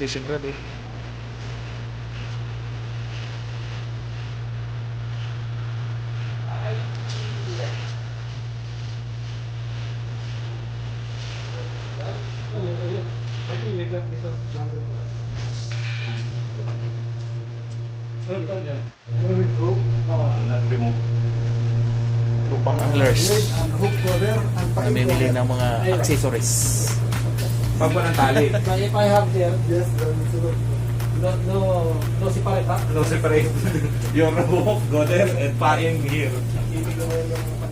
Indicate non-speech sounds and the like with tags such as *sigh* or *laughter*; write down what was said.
station rod eh. Lupang anglers. Namimili ng mga accessories. Pag ng tali. But if I have there, yes, no, no, no separate, ha? No separate. *laughs* Your hook, go there, and in here.